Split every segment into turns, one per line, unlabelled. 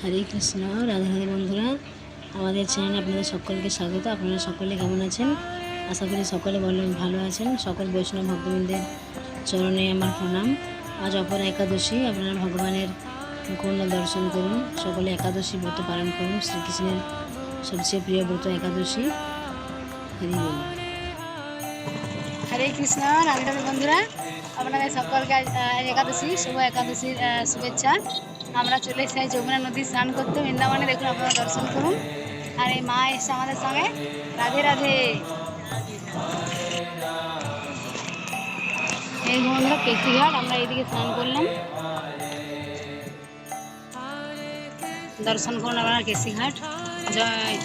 হরে কৃষ্ণ, রাধে বন্ধুরা। আমাদের চ্যানেলে আপনাদের সকলকে স্বাগত। আপনারা সকলে কেমন আছেন? আশা করি সকলে ভালো ভালো আছেন। সকল বৈষ্ণব ভক্তবৃন্দের চরণে আমার প্রণাম। আজ অপর একাদশী, আপনারা ভগবানের পূর্ণ দর্শন করুন। সকলে একাদশী ব্রত পালন করুন। শ্রীকৃষ্ণের সবচেয়ে প্রিয় ব্রত একাদশী হরি
হরে কৃষ্ণ রাধে বন্ধুরা। আপনাদের সকলকে একাদশী, শুভ একাদশীর শুভেচ্ছা। আমরা চলে আজ যমুনা নদী স্নান করতে। বৃন্দাবনে দেখুন আপনারা দর্শন করুন। আর এই মা এসছে আমাদের সঙ্গে। রাধে রাধে। এই বন্ধুরা কেসিঘাট আমরা এইদিকে স্নান করলাম। দর্শন করুন আপনারা কেসিঘাট জয়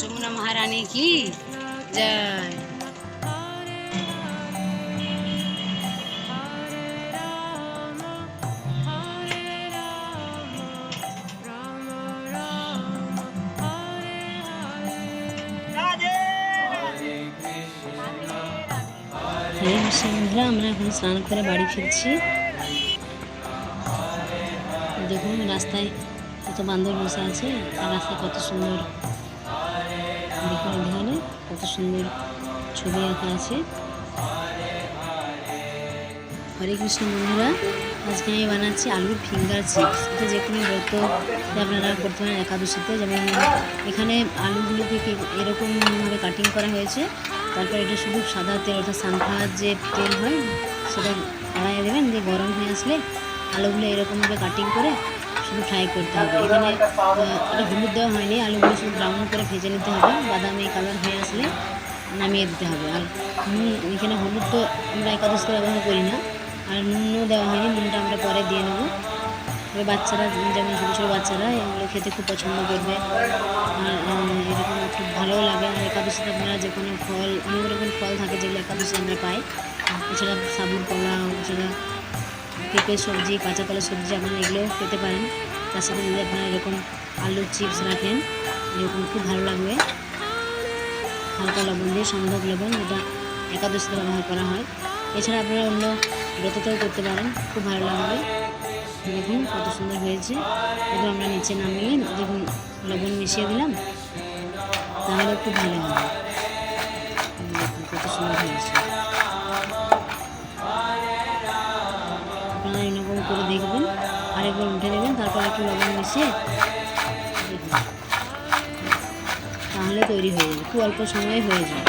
যমুনা মহারানী কি? জয়।
হরে কৃষ্ণ বন্ধুরা আমরা এখন স্নান করে বাড়ি ফিরছি। দেখুন রাস্তায় কত বান্দর বসে আছে, আর রাস্তায় কত সুন্দর দেখুন কত সুন্দর ছবি আঁকা আছে। হরে কৃষ্ণ বন্ধুরা, আজকে আমি বানাচ্ছি আলুর ফিঙ্গার চিপস। এটা যে কোনো ব্রত আপনারা করতে পারেন একাদশীতে। যেমন এখানে আলুগুলোকে এরকমভাবে কাটিং করা হয়েছে। তারপর এটা শুধু সাদা তেল অর্থাৎ সানফ্লাওয়ার যে তেল হয়, সেটা কড়াইয়ে দেবেন, দিয়ে গরম হয়ে আসলে আলুগুলো এরকমভাবে কাটিং করে শুধু ফ্রাই করতে হবে। এখানে এটা হলুদ দেওয়া হয়নি, আলুগুলো শুধু ব্রাউন করে ভেজে নিতে হবে, বাদামি কালার হয়ে আসলে নামিয়ে দিতে হবে। আর নুন, এখানে হলুদ তো আমরা একাদশীতে ব্যবহার করি না, আর নুনও দেওয়া হয়নি, নুনটা আমরা পরে দিয়ে নেব। তবে বাচ্চারা, যেমন ছোটো ছোটো বাচ্চারা এগুলো খেতে খুব পছন্দ করবে। আর এরকম খুব ভালোও লাগে। আর একাদশীতে আপনারা যে কোনো ফল, অনেক রকম ফল থাকে যেগুলো একাদশী আমরা পাই। এছাড়া সাবুন কলা এছাড়া পেঁপে সবজি, কাঁচা কলা সবজি আপনারা এগুলো পেতে পারেন। তার সাথে যদি আপনারা এরকম আলুর চিপস রাখেন, এরকম খুব ভালো লাগবে। হালকা লবণ দিয়ে সম্ভব লবণ, যেটা একাদশীতে ব্যবহার করা হয়। এছাড়া আপনারা অন্য ব্রততেও করতে পারেন, খুব ভালো লাগবে। দেখুন কত সুন্দর হয়েছে। এবার আমরা নিচে নামিয়ে দেখুন লবণ মিশিয়ে দিলাম, তাহলে খুব ভালো হবে। কত সুন্দর হয়েছে। আপনারা এরকম করে দেখবেন, আরেকবার উঠে নেবেন, তারপর একটু লবণ মিশিয়ে তাহলে তৈরি হয়ে যাবে। খুব অল্প সময়ে হয়ে যায়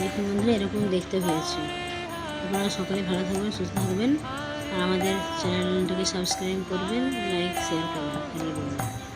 দেখুন বন্ধুরা, এরকম দেখতে হয়েছে। আপনারা সকলে ভালো থাকবেন, সুস্থ থাকবেন। আমাদের চ্যানেলটাকে সাবস্ক্রাইব করবেন লাইক শেয়ার করবেন